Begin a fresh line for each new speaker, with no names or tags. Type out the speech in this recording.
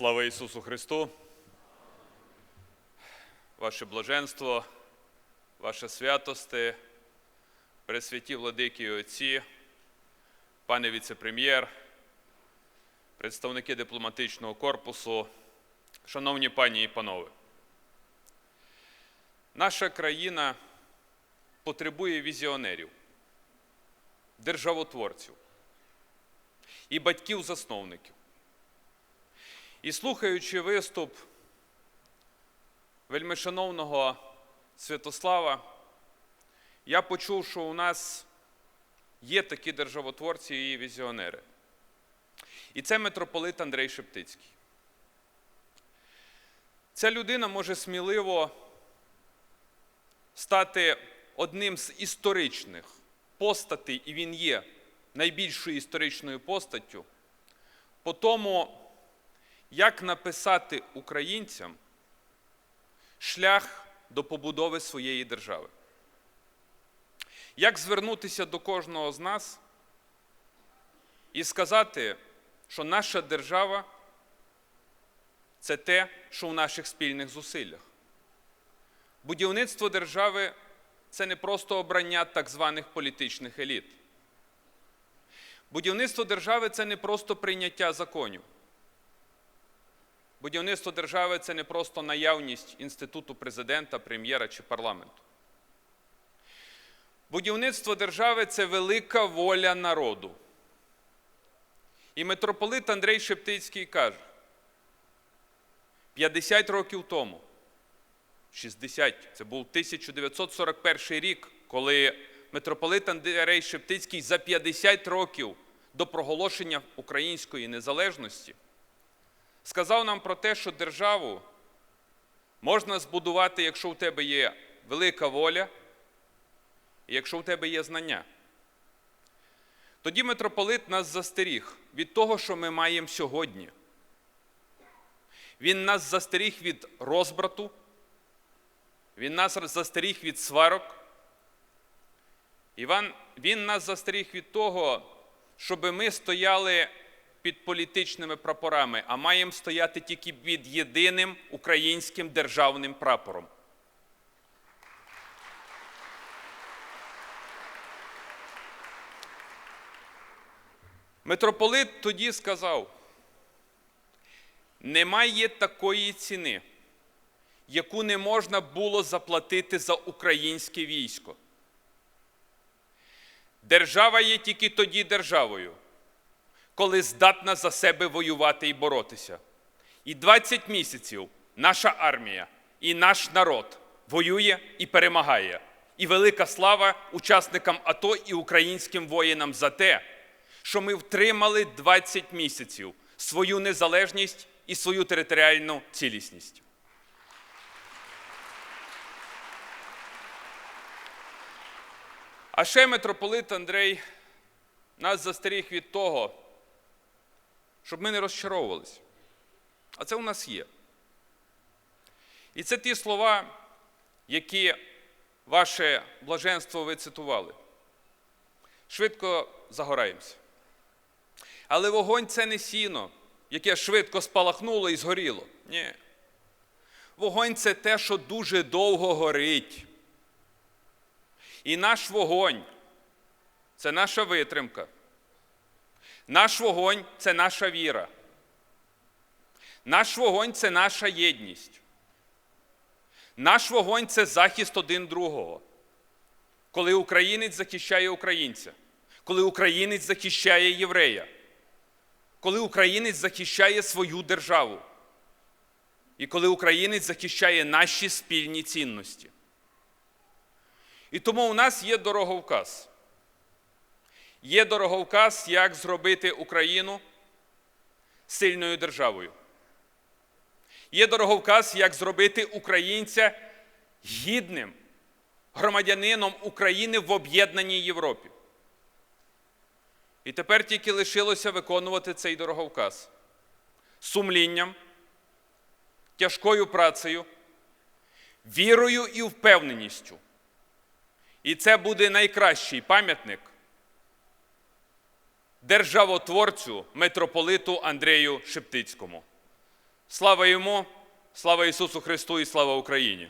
Слава Ісусу Христу! Ваше блаженство, ваше святости, пресвяті владики і отці, пане віце-прем'єр, представники дипломатичного корпусу, шановні пані і панове. Наша країна потребує візіонерів, державотворців і батьків-засновників. І слухаючи виступ вельмишановного Святослава, я почув, що у нас є такі державотворці і візіонери. І це митрополит Андрей Шептицький. Ця людина може сміливо стати одним з історичних постатей, і він є найбільшою історичною постаттю, по тому, як написати українцям шлях до побудови своєї держави. Як звернутися до кожного з нас і сказати, що наша держава це те, що в наших спільних зусиллях. Будівництво держави це не просто обрання так званих політичних еліт. Будівництво держави це не просто прийняття законів. Будівництво держави це не просто наявність інституту президента, прем'єра чи парламенту. Будівництво держави це велика воля народу. І митрополит Андрей Шептицький каже: 50 років тому, 60, це був 1941 рік, коли митрополит Андрей Шептицький за 50 років до проголошення української незалежності сказав нам про те, що державу можна збудувати, якщо у тебе є велика воля, і якщо у тебе є знання. Тоді митрополит нас застеріг від того, що ми маємо сьогодні. Він нас застеріг від розбрату, він нас застеріг від сварок. Іван, Він нас застеріг від того, щоб ми стояли під політичними прапорами, а маємо стояти тільки під єдиним українським державним прапором. Митрополит тоді сказав: немає такої ціни, яку не можна було заплатити за українське військо. Держава є тільки тоді державою, коли здатна за себе воювати і боротися. І 20 місяців наша армія і наш народ воює і перемагає. І велика слава учасникам АТО і українським воїнам за те, що ми втримали 20 місяців свою незалежність і свою територіальну цілісність. А ще митрополит Андрей нас застеріг від того, щоб ми не розчаровувалися. А це у нас є. І це ті слова, які ваше блаженство ви цитували. Швидко загораємося. Але вогонь це не сіно, яке швидко спалахнуло і згоріло. Ні. Вогонь це те, що дуже довго горить. І наш вогонь це наша витримка. Наш вогонь це наша віра. Наш вогонь це наша єдність. Наш вогонь це захист один другого. Коли українець захищає українця, коли українець захищає єврея, коли українець захищає свою державу, і коли українець захищає наші спільні цінності. І тому у нас є дороговказ. Є дороговказ, як зробити Україну сильною державою. Є дороговказ, як зробити українця гідним громадянином України в об'єднаній Європі. І тепер тільки лишилося виконувати цей дороговказ сумлінням, тяжкою працею, вірою і впевненістю. І це буде найкращий пам'ятник державотворцю митрополиту Андрею Шептицькому. Слава йому, слава Ісусу Христу і слава Україні!